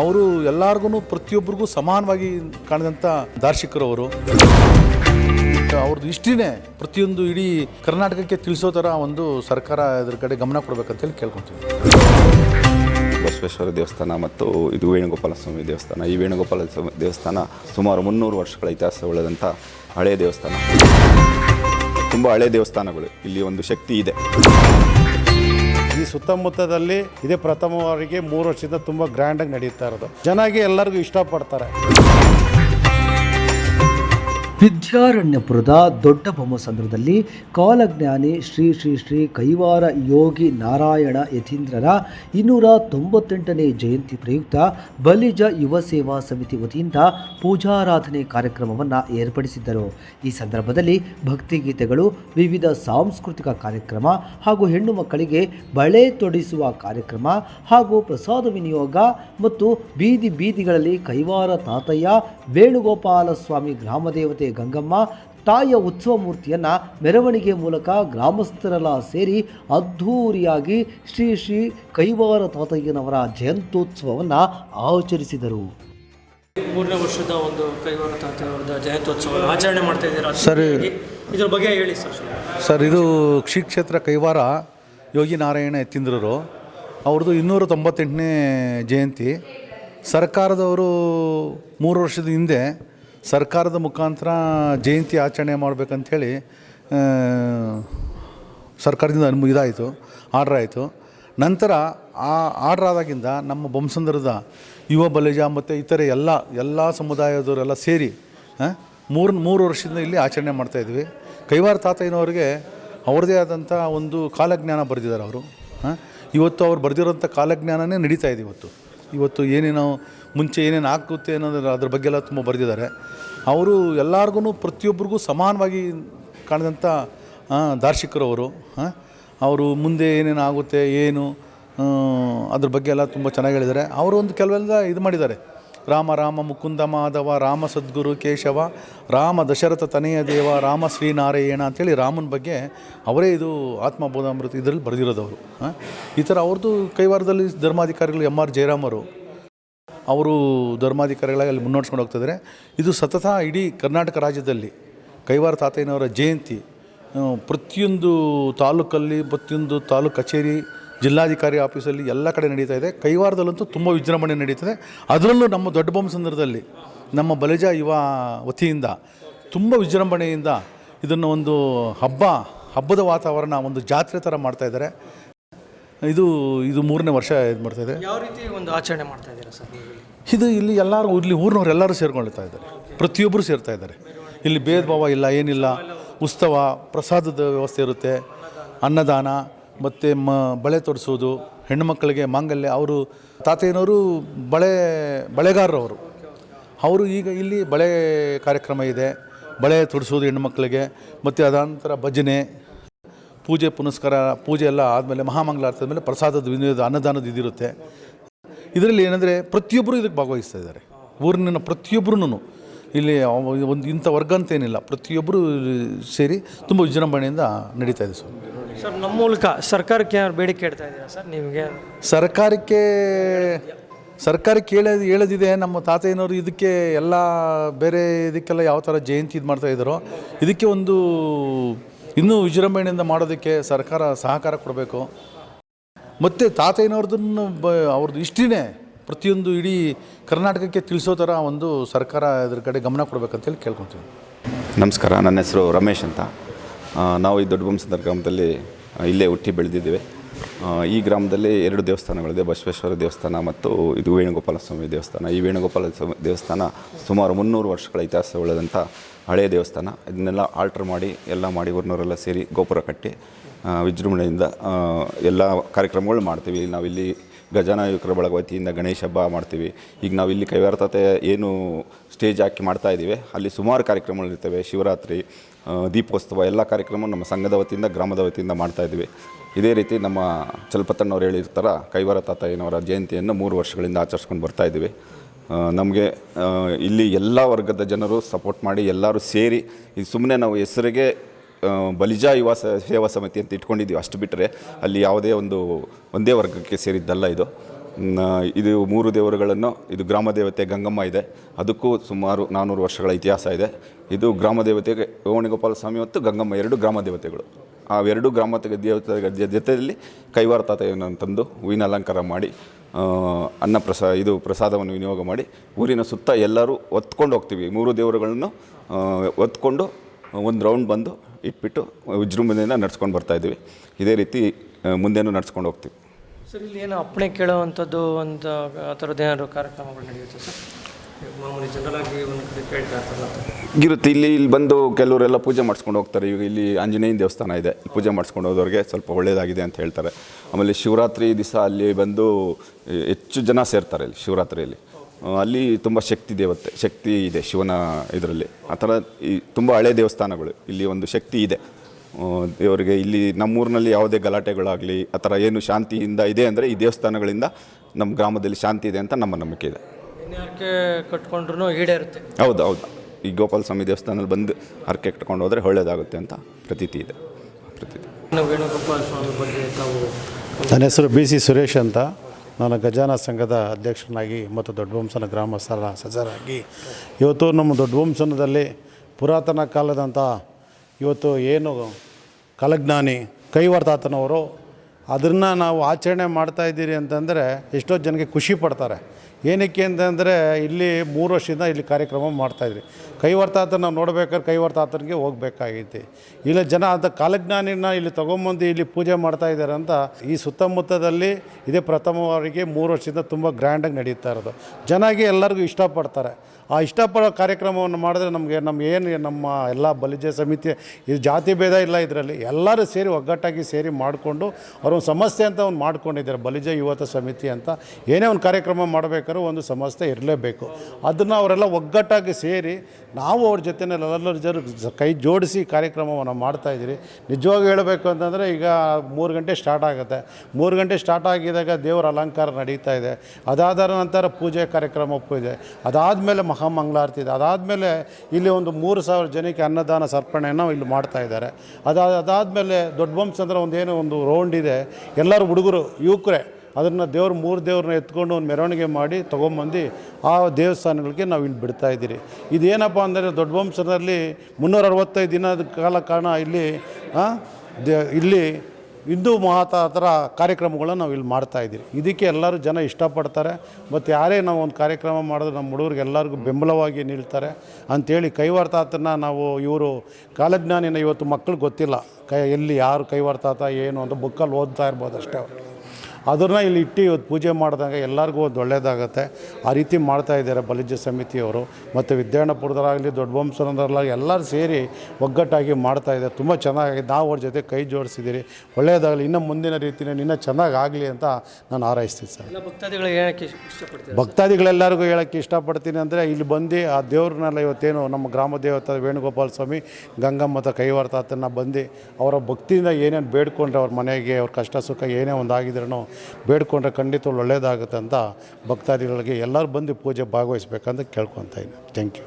ಅವರು ಎಲ್ಲರಿಗೂ ಪ್ರತಿಯೊಬ್ಬರಿಗೂ ಸಮಾನವಾಗಿ ಕಾಣಿದಂಥ ದಾರ್ಶಿಕರು ಅವರು ಅವ್ರದ್ದು ಇಷ್ಟಿನೇ ಪ್ರತಿಯೊಂದು ಇಡೀ ಕರ್ನಾಟಕಕ್ಕೆ ತಿಳಿಸೋ ಥರ ಒಂದು ಸರ್ಕಾರ ಇದ್ರ ಕಡೆ ಗಮನ ಕೊಡಬೇಕಂತೇಳಿ ಕೇಳ್ಕೊತೀವಿ. ಬಸವೇಶ್ವರ ದೇವಸ್ಥಾನ ಮತ್ತು ಇದು ವೇಣುಗೋಪಾಲ ಸ್ವಾಮಿ ದೇವಸ್ಥಾನ. ಈ ವೇಣುಗೋಪಾಲ ಸ್ವಾಮಿ ದೇವಸ್ಥಾನ ಸುಮಾರು ಮುನ್ನೂರು ವರ್ಷಗಳ ಇತಿಹಾಸ ಉಳ್ಳದಂಥ ಹಳೆಯ ದೇವಸ್ಥಾನ. ತುಂಬ ಹಳೆಯ ದೇವಸ್ಥಾನಗಳು. ಇಲ್ಲಿ ಒಂದು ಶಕ್ತಿ ಇದೆ. ಸುತ್ತಮುತ್ತದಲ್ಲಿ ಇದೇ ಪ್ರಥಮವಾರಿಗೆ ಮೂರು ವರ್ಷದಿಂದ ತುಂಬ ಗ್ರ್ಯಾಂಡಾಗಿ ನಡೀತಾ ಇರೋದು. ಚೆನ್ನಾಗಿ ಎಲ್ಲರಿಗೂ ಇಷ್ಟಪಡ್ತಾರೆ. ವಿದ್ಯಾರಣ್ಯಪುರದ ದೊಡ್ಡ ಬೊಮ್ಮಸಂದ್ರದಲ್ಲಿ ಕಾಲಜ್ಞಾನಿ ಶ್ರೀ ಶ್ರೀ ಶ್ರೀ ಕೈವಾರ ಯೋಗಿ ನಾರಾಯಣ ಯತೀಂದ್ರರ ಇನ್ನೂರ ತೊಂಬತ್ತೆಂಟನೇ ಜಯಂತಿ ಪ್ರಯುಕ್ತ ಬಲಿಜ ಯುವ ಸೇವಾ ಸಮಿತಿ ವತಿಯಿಂದ ಪೂಜಾರಾಧನೆ ಕಾರ್ಯಕ್ರಮವನ್ನು ಏರ್ಪಡಿಸಿದ್ದರು. ಈ ಸಂದರ್ಭದಲ್ಲಿ ಭಕ್ತಿಗೀತೆಗಳು ವಿವಿಧ ಸಾಂಸ್ಕೃತಿಕ ಕಾರ್ಯಕ್ರಮ ಹಾಗೂ ಹೆಣ್ಣು ಮಕ್ಕಳಿಗೆ ಬಳೆ ತೊಡಿಸುವ ಕಾರ್ಯಕ್ರಮ ಹಾಗೂ ಪ್ರಸಾದ ವಿನಿಯೋಗ ಮತ್ತು ಬೀದಿ ಬೀದಿಗಳಲ್ಲಿ ಕೈವಾರ ತಾತಯ್ಯ ವೇಣುಗೋಪಾಲ ಸ್ವಾಮಿ ಗ್ರಾಮದೇವತೆ ಗಂಗಮ್ಮ ತಾಯಿಯ ಉತ್ಸವ ಮೂರ್ತಿಯನ್ನು ಮೆರವಣಿಗೆ ಮೂಲಕ ಗ್ರಾಮಸ್ಥರೆಲ್ಲ ಸೇರಿ ಅದ್ಧೂರಿಯಾಗಿ ಶ್ರೀ ಶ್ರೀ ಕೈವಾರ ತಾತಯ್ಯನವರ ಜಯಂತ್ಯೋತ್ಸವವನ್ನು ಆಚರಿಸಿದರು. ಮೂರನೇ ವರ್ಷದ ಒಂದು ಕೈವಾರ ತಾತಯ್ಯವರ ಜಯಂತ್ಯೋತ್ಸವ ಆಚರಣೆ ಮಾಡ್ತಾ ಇದ್ದೀರಾ? ಸರ್. ಇದ್ರ ಬಗ್ಗೆ ಹೇಳಿ ಸರ್ ಸರ್ ಇದು ಶ್ರೀ ಕ್ಷೇತ್ರ ಕೈವಾರ ಯೋಗಿ ನಾರಾಯಣ ಎತ್ತಿಂದ್ರರು ಅವ್ರದ್ದು ಇನ್ನೂರ ತೊಂಬತ್ತೆಂಟನೇ ಜಯಂತಿ. ಸರ್ಕಾರದವರು ಮೂರು ವರ್ಷದ ಹಿಂದೆ ಸರ್ಕಾರದ ಮುಖಾಂತರ ಜಯಂತಿ ಆಚರಣೆ ಮಾಡಬೇಕಂಥೇಳಿ ಸರ್ಕಾರದಿಂದ ಅನುಮತಿ ಇದಾಯಿತು, ಆರ್ಡ್ರ್ ಆಯಿತು. ನಂತರ ಆ ಆರ್ಡ್ರ್ ಆದಾಗಿಂದ ನಮ್ಮ ಬೊಮ್ಮಸಂದ್ರದ ಯುವ ಬಲಿಜ ಮತ್ತು ಇತರೆ ಎಲ್ಲ ಎಲ್ಲ ಸಮುದಾಯದವರೆಲ್ಲ ಸೇರಿ ಮೂರು ಮೂರು ವರ್ಷದಿಂದ ಇಲ್ಲಿ ಆಚರಣೆ ಮಾಡ್ತಾಯಿದ್ವಿ ಕೈವಾರ ತಾತಯ್ಯನವರಿಗೆ ಅವ್ರದ್ದೇ ಆದಂಥ ಒಂದು ಕಾಲಜ್ಞಾನ ಬರೆದಿದ್ದಾರೆ ಅವರು. ಇವತ್ತು ಅವ್ರು ಬರೆದಿರೋಂಥ ಕಾಲಜ್ಞಾನನೇ ನಡೀತಾ ಇದೆ ಇವತ್ತು. ಇವತ್ತು ಏನೇನೋ ಮುಂಚೆ ಏನೇನು ಆಗುತ್ತೆ ಅನ್ನೋದ್ರ ಅದ್ರ ಬಗ್ಗೆ ಎಲ್ಲ ತುಂಬ ಬರೆದಿದ್ದಾರೆ. ಅವರು ಎಲ್ಲರಿಗೂ ಪ್ರತಿಯೊಬ್ಬರಿಗೂ ಸಮಾನವಾಗಿ ಕಾಣಿದಂಥ ದಾರ್ಶಿಕರು ಅವರು. ಅವರು ಮುಂದೆ ಏನೇನು ಆಗುತ್ತೆ, ಏನು ಅದ್ರ ಬಗ್ಗೆ ಎಲ್ಲ ತುಂಬ ಚೆನ್ನಾಗಿ ಹೇಳಿದ್ದಾರೆ. ಅವರು ಒಂದು ಕೆಲವೆಲ್ಲ ಇದು ಮಾಡಿದ್ದಾರೆ. ರಾಮ ರಾಮ ಮುಕುಂದ ಮಾಧವ, ರಾಮ ಸದ್ಗುರು ಕೇಶವ, ರಾಮ ದಶರಥ ತನೆಯ ದೇವ, ರಾಮ ಶ್ರೀನಾರಾಯಣ ಅಂತೇಳಿ ರಾಮನ ಬಗ್ಗೆ ಅವರೇ ಇದು ಆತ್ಮಬೋಧಾಮೃತ ಇದರಲ್ಲಿ ಬರೆದಿರೋದವರು. ಈ ಥರ ಅವ್ರದ್ದು ಕೈವಾರದಲ್ಲಿ ಧರ್ಮಾಧಿಕಾರಿಗಳು ಎಂ ಆರ್ ಜಯರಾಮರು ಅವರು ಧರ್ಮಾಧಿಕಾರಿಗಳಾಗಿ ಅಲ್ಲಿ ಮುನ್ನಡೆಸ್ಕೊಂಡು ಹೋಗ್ತಿದ್ದಾರೆ ಇದು ಸತತ ಇಡೀ ಕರ್ನಾಟಕ ರಾಜ್ಯದಲ್ಲಿ ಕೈವಾರ ತಾತಯ್ಯನವರ ಜಯಂತಿ ಪ್ರತಿಯೊಂದು ತಾಲೂಕಲ್ಲಿ, ಪ್ರತಿಯೊಂದು ತಾಲೂಕು ಕಚೇರಿ ಜಿಲ್ಲಾಧಿಕಾರಿ ಆಫೀಸಲ್ಲಿ ಎಲ್ಲ ಕಡೆ ನಡೀತಾ ಇದೆ. ಕೈವಾರದಲ್ಲಂತೂ ತುಂಬ ವಿಜೃಂಭಣೆ ನಡೀತದೆ. ಅದರಲ್ಲೂ ನಮ್ಮ ದೊಡ್ಡ ಬೊಮ್ಮ ಸಂದರ್ಭದಲ್ಲಿ ನಮ್ಮ ಬಲಿಜ ಯುವ ವತಿಯಿಂದ ತುಂಬ ವಿಜೃಂಭಣೆಯಿಂದ ಇದನ್ನು ಒಂದು ಹಬ್ಬ ಹಬ್ಬದ ವಾತಾವರಣ ಒಂದು ಜಾತ್ರೆ ಥರ ಮಾಡ್ತಾ ಇದ್ದಾರೆ. ಇದು ಇದು ಮೂರನೇ ವರ್ಷ ಇದು ಮಾಡ್ತಾ ಇದೆ. ಯಾವ ರೀತಿ ಒಂದು ಆಚರಣೆ ಮಾಡ್ತಾ ಇದ್ದೀರಾ ಸರ್ ಇದು ಇಲ್ಲಿ ಎಲ್ಲರೂ ಇಲ್ಲಿ ಊರಿನವ್ರು ಎಲ್ಲರೂ ಸೇರ್ಕೊಳ್ತಾ ಇದ್ದಾರೆ. ಪ್ರತಿಯೊಬ್ಬರು ಸೇರ್ತಾ ಇದ್ದಾರೆ. ಇಲ್ಲಿ ಭೇದ ಭಾವ ಇಲ್ಲ ಏನಿಲ್ಲ. ಉತ್ಸವ ಪ್ರಸಾದದ ವ್ಯವಸ್ಥೆ ಇರುತ್ತೆ. ಅನ್ನದಾನ ಮತ್ತು ಮ, ಬಳೆ ತೊಡಿಸೋದು ಹೆಣ್ಣುಮಕ್ಕಳಿಗೆ ಮಾಂಗಲ್ಯ, ಅವರು ತಾತಯ್ಯನವರು ಬಳೆ, ಬಳೆಗಾರರವರು. ಅವರು ಈಗ ಇಲ್ಲಿ ಬಳೆ ಕಾರ್ಯಕ್ರಮ ಇದೆ, ಬಳೆ ತೊಡಿಸೋದು ಹೆಣ್ಣುಮಕ್ಕಳಿಗೆ ಮತ್ತು ಅದಾನಂತರ ಭಜನೆ, ಪೂಜೆ ಪುನಸ್ಕಾರ, ಪೂಜೆ ಎಲ್ಲ ಆದಮೇಲೆ ಮಹಾಮಂಗಳಾರತಿ ಮೇಲೆ ಪ್ರಸಾದದ ವಿನಿಯೋಗ ಅನ್ನದಾನದ ಇದಿರುತ್ತೆ. ಇದರಲ್ಲಿ ಏನಂದರೆ ಪ್ರತಿಯೊಬ್ಬರು ಇದಕ್ಕೆ ಭಾಗವಹಿಸ್ತಾ ಇದ್ದಾರೆ. ಊರಿನ ಪ್ರತಿಯೊಬ್ಬರೂ ಇಲ್ಲಿ ಒಂದು ಇಂಥ ವರ್ಗ ಅಂತೇನಿಲ್ಲ. ಪ್ರತಿಯೊಬ್ಬರು ಸೇರಿ ತುಂಬ ವಿಜೃಂಭಣೆಯಿಂದ ನಡೀತಾ ಇದೆ ಸರ್. ಸರ್ ನಮ್ಮ ಮೂಲಕ ಸರ್ಕಾರಕ್ಕೆ ಏನಾದ್ರು ಬೇಡಿಕೆ ಇಡ್ತಾ ಇದ್ದೀರಾ ಸರ್? ನಿಮಗೆ? ಸರ್ಕಾರಕ್ಕೆ ಸರ್ಕಾರಕ್ಕೆ ಹೇಳೋದು ಹೇಳೋದಿದೆ. ನಮ್ಮ ತಾತಯ್ಯನವರು ಇದಕ್ಕೆ ಎಲ್ಲ ಬೇರೆ ಇದಕ್ಕೆಲ್ಲ ಯಾವ ಥರ ಜಯಂತಿ ಇದು ಮಾಡ್ತಾ ಇದ್ದಾರೋ ಇದಕ್ಕೆ ಒಂದು ಇನ್ನೂ ವಿಜೃಂಭಣೆಯಿಂದ ಮಾಡೋದಕ್ಕೆ ಸರ್ಕಾರ ಸಹಕಾರ ಕೊಡಬೇಕು. ಮತ್ತು ತಾತಯ್ಯನವ್ರದನ್ನು ಬ ಅವ್ರದ್ದು ಇಷ್ಟೇ ಪ್ರತಿಯೊಂದು ಇಡೀ ಕರ್ನಾಟಕಕ್ಕೆ ತಿಳಿಸೋ ಥರ ಒಂದು ಸರ್ಕಾರ ಇದ್ರ ಕಡೆ ಗಮನ ಕೊಡಬೇಕಂತೇಳಿ ಕೇಳ್ಕೊತೀವಿ. ನಮಸ್ಕಾರ. ನನ್ನ ಹೆಸರು ರಮೇಶ್ ಅಂತ. ನಾವು ಈ ದೊಡ್ಡ ಬೊಮ್ಮಸಂದ್ರ ಗ್ರಾಮದಲ್ಲಿ ಇಲ್ಲೇ ಹುಟ್ಟಿ ಬೆಳೆದಿದ್ದೇವೆ. ಈ ಗ್ರಾಮದಲ್ಲಿ ಎರಡು ದೇವಸ್ಥಾನಗಳಿದೆ, ಬಸವೇಶ್ವರ ದೇವಸ್ಥಾನ ಮತ್ತು ಇದು ವೇಣುಗೋಪಾಲ ಸ್ವಾಮಿ ದೇವಸ್ಥಾನ. ಈ ವೇಣುಗೋಪಾಲ ಸ್ವಾಮಿ ದೇವಸ್ಥಾನ ಸುಮಾರು ಮುನ್ನೂರು ವರ್ಷಗಳ ಇತಿಹಾಸ ಉಳಿದಂಥ ಹಳೆಯ ದೇವಸ್ಥಾನ. ಇದನ್ನೆಲ್ಲ ಆಲ್ಟ್ರ್ ಮಾಡಿ, ಎಲ್ಲ ಮಾಡಿ ಊರಿನವರೆಲ್ಲ ಸೇರಿ ಗೋಪುರ ಕಟ್ಟಿ ವಿಜೃಂಭಣೆಯಿಂದ ಎಲ್ಲ ಕಾರ್ಯಕ್ರಮಗಳು ಮಾಡ್ತೀವಿ. ನಾವಿಲ್ಲಿ ಗಜಾನಾಯಕರ ಬಳಗ ವತಿಯಿಂದ ಗಣೇಶ ಹಬ್ಬ ಮಾಡ್ತೀವಿ. ಈಗ ನಾವು ಇಲ್ಲಿ ಕೈವಾರತಾತೆ ಏನು ಸ್ಟೇಜ್ ಹಾಕಿ ಮಾಡ್ತಾ ಇದ್ದೀವಿ ಅಲ್ಲಿ ಸುಮಾರು ಕಾರ್ಯಕ್ರಮಗಳಿರ್ತವೆ ಶಿವರಾತ್ರಿ ದೀಪೋತ್ಸವ ಎಲ್ಲ ಕಾರ್ಯಕ್ರಮ ನಮ್ಮ ಸಂಘದ ವತಿಯಿಂದ, ಗ್ರಾಮದ ವತಿಯಿಂದ ಮಾಡ್ತಾ ಇದ್ದೀವಿ ಇದೇ ರೀತಿ ನಮ್ಮ ಚಲಪತಣ್ಣವ್ರು ಹೇಳಿರ್ತಾರ, ಕೈವಾರ ತಾತಯ್ಯನವರ ಜಯಂತಿಯನ್ನು ಮೂರು ವರ್ಷಗಳಿಂದ ಆಚರಿಸ್ಕೊಂಡು ಬರ್ತಾ ಇದ್ದೀವಿ ನಮಗೆ ಇಲ್ಲಿ ಎಲ್ಲ ವರ್ಗದ ಜನರು ಸಪೋರ್ಟ್ ಮಾಡಿ ಎಲ್ಲರೂ ಸೇರಿ ಇದು ಸುಮ್ಮನೆ ನಾವು ಹೆಸರಿಗೆ ಬಲಿಜಾ ಯುವ ಸೇವಾ ಸಮಿತಿ ಅಂತ ಇಟ್ಕೊಂಡಿದ್ದೀವಿ ಅಷ್ಟು ಬಿಟ್ಟರೆ ಅಲ್ಲಿ ಯಾವುದೇ ಒಂದು, ಒಂದೇ ವರ್ಗಕ್ಕೆ ಸೇರಿದ್ದಲ್ಲ ಇದು. ಇದು ಮೂರು ದೇವರುಗಳನ್ನು, ಇದು ಗ್ರಾಮ ದೇವತೆ ಗಂಗಮ್ಮ ಇದೆ. ಅದಕ್ಕೂ ಸುಮಾರು ನಾನ್ನೂರು ವರ್ಷಗಳ ಇತಿಹಾಸ ಇದೆ. ಇದು ಗ್ರಾಮ ದೇವತೆಗೆ ವೇಣುಗೋಪಾಲ ಸ್ವಾಮಿ ಮತ್ತು ಗಂಗಮ್ಮ, ಎರಡು ಗ್ರಾಮ ದೇವತೆಗಳು. ಆ ಎರಡು ಗ್ರಾಮ ದೇವತೆ ಜೊತೆಯಲ್ಲಿ ಕೈವಾರ ತಾತೆಯನ್ನು ತಂದು ಹೂವಿನ ಅಲಂಕಾರ ಮಾಡಿ ಅನ್ನ ಪ್ರಸಾ, ಇದು ಪ್ರಸಾದವನ್ನು ವಿನಿಯೋಗ ಮಾಡಿ, ಊರಿನ ಸುತ್ತ ಎಲ್ಲರೂ ಒತ್ಕೊಂಡು ಹೋಗ್ತೀವಿ. ಮೂರು ದೇವರುಗಳನ್ನು ಒತ್ಕೊಂಡು ಒಂದು ರೌಂಡ್ ಬಂದು ಇಟ್ಬಿಟ್ಟು ವಿಜೃಂಭಣೆಯಿಂದ ನಡ್ಸ್ಕೊಂಡು ಬರ್ತಾ ಇದ್ದೀವಿ. ಇದೇ ರೀತಿ ಮುಂದೆನೂ ನಡ್ಸ್ಕೊಂಡು ಹೋಗ್ತೀವಿ. ಸರ್ ಇಲ್ಲಿ ಏನೋ ಅಪ್ಪಣೆ ಕೇಳುವಂಥದ್ದು ಒಂದು ಆ ಥರದ್ದು ಏನಾದ್ರು ಕಾರ್ಯಕ್ರಮಗಳು ನಡೆಯುತ್ತೆ ಸರ್? ಮಾಮೂಲಿ ಜನರಲ್ ಆಗಿ ಒಂದು ಕಡೆ ಕೇಳ್ತಾ ಇರ್ತಾರಲ್ಲ. ಇರುತ್ತೆ. ಇಲ್ಲಿ ಇಲ್ಲಿ ಬಂದು ಕೆಲವರೆಲ್ಲ ಪೂಜೆ ಮಾಡಿಸ್ಕೊಂಡು ಹೋಗ್ತಾರೆ. ಈಗ ಇಲ್ಲಿ ಆಂಜನೇಯನ ದೇವಸ್ಥಾನ ಇದೆ. ಪೂಜೆ ಮಾಡಿಸ್ಕೊಂಡು ಹೋದವ್ರಿಗೆ ಸ್ವಲ್ಪ ಒಳ್ಳೆಯದಾಗಿದೆ ಅಂತ ಹೇಳ್ತಾರೆ. ಆಮೇಲೆ ಶಿವರಾತ್ರಿ ದಿವಸ ಅಲ್ಲಿ ಬಂದು ಹೆಚ್ಚು ಜನ ಸೇರ್ತಾರೆ ಇಲ್ಲಿ ಶಿವರಾತ್ರಿಯಲ್ಲಿ. ಅಲ್ಲಿ ತುಂಬ ಶಕ್ತಿ ದೇವತೆ ಶಕ್ತಿ ಇದೆ ಶಿವನ ಇದರಲ್ಲಿ. ಆ ಥರ ಈ ತುಂಬ ಹಳೆ ದೇವಸ್ಥಾನಗಳು ಇಲ್ಲಿ ಒಂದು ಶಕ್ತಿ ಇದೆ. ದೇವರಿಗೆ ಇಲ್ಲಿ ನಮ್ಮೂರಿನಲ್ಲಿ ಯಾವುದೇ ಗಲಾಟೆಗಳಾಗಲಿ ಆ ಥರ ಏನು ಶಾಂತಿಯಿಂದ ಇದೆ ಅಂದರೆ ಈ ದೇವಸ್ಥಾನಗಳಿಂದ ನಮ್ಮ ಗ್ರಾಮದಲ್ಲಿ ಶಾಂತಿ ಇದೆ ಅಂತ ನಮ್ಮ ನಂಬಿಕೆ ಇದೆ. ಕಟ್ಕೊಂಡ್ರು ಈಡೇರುತ್ತೆ. ಹೌದು ಹೌದು. ಈ ಗೋಪಾಲ ಸ್ವಾಮಿ ದೇವಸ್ಥಾನದಲ್ಲಿ ಬಂದು ಹರಕೆ ಕಟ್ಕೊಂಡು ಹೋದರೆ ಒಳ್ಳೆಯದಾಗುತ್ತೆ ಅಂತ ಪ್ರತೀತಿ ಇದೆ. ಪ್ರತೀತಿ. ನನ್ನ ಹೆಸರು ಬಿ ಸಿ ಸುರೇಶ್ ಅಂತ. ನಾನು ಗಜಾನ ಸಂಘದ ಅಧ್ಯಕ್ಷನಾಗಿ ಮತ್ತು ದೊಡ್ಡವಂಸನ ಗ್ರಾಮಸ್ಥರ ಸದಸ್ಯರಾಗಿ ಇವತ್ತು ನಮ್ಮ ದೊಡ್ಡವಂಸನದಲ್ಲಿ ಪುರಾತನ ಕಾಲದಂಥ ಇವತ್ತು ಏನು ಕಲಜ್ಞಾನಿ ಕೈವರ್ತಾತನವರು ಅದನ್ನು ನಾವು ಆಚರಣೆ ಮಾಡ್ತಾ ಇದ್ದೀರಿ ಅಂತಂದರೆ ಎಷ್ಟೋ ಜನಕ್ಕೆ ಖುಷಿ ಪಡ್ತಾರೆ. ಏನಕ್ಕೆ ಅಂತಂದರೆ ಇಲ್ಲಿ ಮೂರು ವರ್ಷದಿಂದ ಇಲ್ಲಿ ಕಾರ್ಯಕ್ರಮ ಮಾಡ್ತಾಯಿದ್ರಿ ಕೈವರ್ತಾತನ ನಾವು ನೋಡ್ಬೇಕಾದ್ರೆ ಕೈವರ್ತಾತನಿಗೆ ಹೋಗ್ಬೇಕಾಗೈತಿ. ಇಲ್ಲ ಜನ ಅಂತ ಕಾಲಜ್ಞಾನಿನ ಇಲ್ಲಿ ತೊಗೊಂಬಂದು ಇಲ್ಲಿ ಪೂಜೆ ಮಾಡ್ತಾ ಇದ್ದಾರೆ ಅಂತ ಈ ಸುತ್ತಮುತ್ತದಲ್ಲಿ ಇದೇ ಪ್ರಥಮವಾರಿಗೆ ಮೂರು ವರ್ಷದಿಂದ ತುಂಬ ಗ್ರ್ಯಾಂಡಾಗಿ ನಡೀತಾ ಇರೋದು. ಜನಾಗಿ ಎಲ್ಲರಿಗೂ ಇಷ್ಟಪಡ್ತಾರೆ. ಆ ಇಷ್ಟಪಡೋ ಕಾರ್ಯಕ್ರಮವನ್ನು ಮಾಡಿದ್ರೆ ನಮಗೆ ನಮ್ಮ ಏನು ನಮ್ಮ ಎಲ್ಲ ಬಲಿಜ ಸಮಿತಿ ಇದು ಜಾತಿ ಭೇದ ಇಲ್ಲ ಇದರಲ್ಲಿ. ಎಲ್ಲರೂ ಸೇರಿ ಒಗ್ಗಟ್ಟಾಗಿ ಸೇರಿ ಮಾಡಿಕೊಂಡು ಅವ್ರ ಒಂದು ಸಂಸ್ಥೆ ಅಂತ ಅವ್ನು ಮಾಡ್ಕೊಂಡಿದ್ದಾರೆ, ಬಲಿಜ ಯುವತ ಸಮಿತಿ ಅಂತ. ಏನೇ ಒಂದು ಕಾರ್ಯಕ್ರಮ ಮಾಡಬೇಕಾದ್ರೂ ಒಂದು ಸಂಸ್ಥೆ ಇರಲೇಬೇಕು. ಅದನ್ನು ಅವರೆಲ್ಲ ಒಗ್ಗಟ್ಟಾಗಿ ಸೇರಿ ನಾವು ಅವ್ರ ಎಲ್ಲರ ಜನ ಕೈ ಜೋಡಿಸಿ ಕಾರ್ಯಕ್ರಮವನ್ನು ಮಾಡ್ತಾಯಿದ್ದೀರಿ ನಿಜವಾಗಿ ಹೇಳಬೇಕು ಅಂತಂದರೆ ಈಗ ಮೂರು ಗಂಟೆ ಸ್ಟಾರ್ಟ್ ಆಗುತ್ತೆ. ಮೂರು ಗಂಟೆ ಸ್ಟಾರ್ಟ್ ಆಗಿದಾಗ ದೇವರ ಅಲಂಕಾರ ನಡೀತಾ ಇದೆ. ಅದಾದ ನಂತರ ಪೂಜೆ ಕಾರ್ಯಕ್ರಮ ಪೂಜೆ ಅದಾದಮೇಲೆ ಮಹಾಮಂಗಳಾರತಿ ಇದೆ. ಅದಾದಮೇಲೆ ಇಲ್ಲಿ ಒಂದು ಮೂರು ಸಾವಿರ ಜನಕ್ಕೆ ಅನ್ನದಾನ ಸರ್ಪಣೆಯನ್ನು ಇಲ್ಲಿ ಮಾಡ್ತಾ ಇದ್ದಾರೆ. ಅದಾದ, ಅದಾದಮೇಲೆ ದೊಡ್ಡ ಬಂಪ್ಸ್ ಅಂದರೆ ಒಂದೇನೋ ಒಂದು ರೌಂಡ್ ಇದೆ. ಎಲ್ಲರೂ ಹುಡುಗರು, ಯುವಕರೇ ಅದನ್ನು ದೇವ್ರ ಮೂರು ದೇವ್ರನ್ನ ಎತ್ಕೊಂಡು ಒಂದು ಮೆರವಣಿಗೆ ಮಾಡಿ ತೊಗೊಂಬಂದು ಆ ದೇವಸ್ಥಾನಗಳಿಗೆ ನಾವು ಇಲ್ಲಿ ಬಿಡ್ತಾ ಇದ್ದೀರಿ. ಇದೇನಪ್ಪ ಅಂದರೆ ದೊಡ್ಡ ವಂಶದಲ್ಲಿ ಮುನ್ನೂರ ಅರವತ್ತೈದು ದಿನದ ಕಾಲ ಕಾರಣ ಇಲ್ಲಿ ದೇ- ಇಲ್ಲಿ ಹಿಂದೂ ಮಹಾತ ಥರ ಕಾರ್ಯಕ್ರಮಗಳನ್ನ ನಾವು ಇಲ್ಲಿ ಮಾಡ್ತಾ ಇದ್ದೀರಿ. ಇದಕ್ಕೆ ಎಲ್ಲರೂ ಜನ ಇಷ್ಟಪಡ್ತಾರೆ. ಮತ್ತು ಯಾರೇ ನಾವು ಒಂದು ಕಾರ್ಯಕ್ರಮ ಮಾಡಿದ್ರೆ ನಮ್ಮ ಹುಡುಗರಿಗೆ ಎಲ್ಲರಿಗೂ ಬೆಂಬಲವಾಗಿ ನಿಲ್ತಾರೆ. ಅಂಥೇಳಿ ಕೈವಾರ್ತಾತನ ನಾವು ಇವರು ಕಾಲಜ್ಞಾನಿನ ಇವತ್ತು ಮಕ್ಕಳು ಗೊತ್ತಿಲ್ಲ. ಕೈ, ಎಲ್ಲಿ, ಯಾರು ಕೈವಾರ್ತಾತ ಏನು ಅಂತ ಬುಕ್ಕಲ್ಲಿ ಓದ್ತಾ ಇರ್ಬೋದು ಅಷ್ಟೇ ಅದನ್ನು ಇಲ್ಲಿ ಇಟ್ಟು ಇವತ್ತು ಪೂಜೆ ಮಾಡಿದಾಗ ಎಲ್ಲರಿಗೂ ಒಂದು ಒಳ್ಳೆಯದಾಗುತ್ತೆ ಆ ರೀತಿ ಮಾಡ್ತಾ ಇದ್ದಾರೆ ಬಲಿಜ ಸಮಿತಿಯವರು ಮತ್ತು ವಿದ್ಯಾಣಪುರದರಾಗಲಿ ದೊಡ್ಡ ವಂಶನದರಾಗಲಿ ಎಲ್ಲರೂ ಸೇರಿ ಒಗ್ಗಟ್ಟಾಗಿ ಮಾಡ್ತಾ ಇದ್ದಾರೆ. ತುಂಬ ಚೆನ್ನಾಗಿ ನಾವು ಅವ್ರ ಜೊತೆ ಕೈ ಜೋಡಿಸಿದ್ದೀರಿ. ಒಳ್ಳೆಯದಾಗಲಿ ಇನ್ನೂ ಮುಂದಿನ ರೀತಿಯಲ್ಲಿ ಇನ್ನೂ ಚೆನ್ನಾಗಿ ಆಗಲಿ ಅಂತ ನಾನು ಹಾರೈಸ್ತೀನಿ ಸರ್. ಎಲ್ಲ ಭಕ್ತಾದಿಗಳಿಗೆ ಹೇಳೋಕ್ಕೆ ಇಷ್ಟಪಡ್ತೀನಿ ಭಕ್ತಾದಿಗಳೆಲ್ಲರಿಗೂ ಹೇಳೋಕ್ಕೆ ಇಷ್ಟಪಡ್ತೀನಿ ಅಂದರೆ ಇಲ್ಲಿ ಬಂದು ಆ ದೇವ್ರನ್ನೆಲ್ಲ ಇವತ್ತೇನು ನಮ್ಮ ಗ್ರಾಮ ದೇವತಾ ವೇಣುಗೋಪಾಲ ಸ್ವಾಮಿ ಗಂಗಮ್ಮತ ಕೈವಾರ್ತಾತನ ಬಂದು ಅವರ ಭಕ್ತಿಯಿಂದ ಏನೇನು ಬೇಡ್ಕೊಂಡ್ರೆ ಅವ್ರ ಮನೆಗೆ ಅವ್ರ ಕಷ್ಟ ಸುಖ ಏನೇ ಒಂದು ಆಗಿದ್ರೂ ಬೇಡ್ಕೊಂಡ್ರೆ ಖಂಡಿತ ಒಳ್ಳೆಯದಾಗುತ್ತೆ ಅಂತ ಭಕ್ತಾದಿಗಳಿಗೆ ಎಲ್ಲರೂ ಬಂದು ಪೂಜೆ ಭಾಗವಹಿಸ್ಬೇಕಂತ ಕೇಳ್ಕೊತಾ ಇದ್ದೀನಿ. Thank you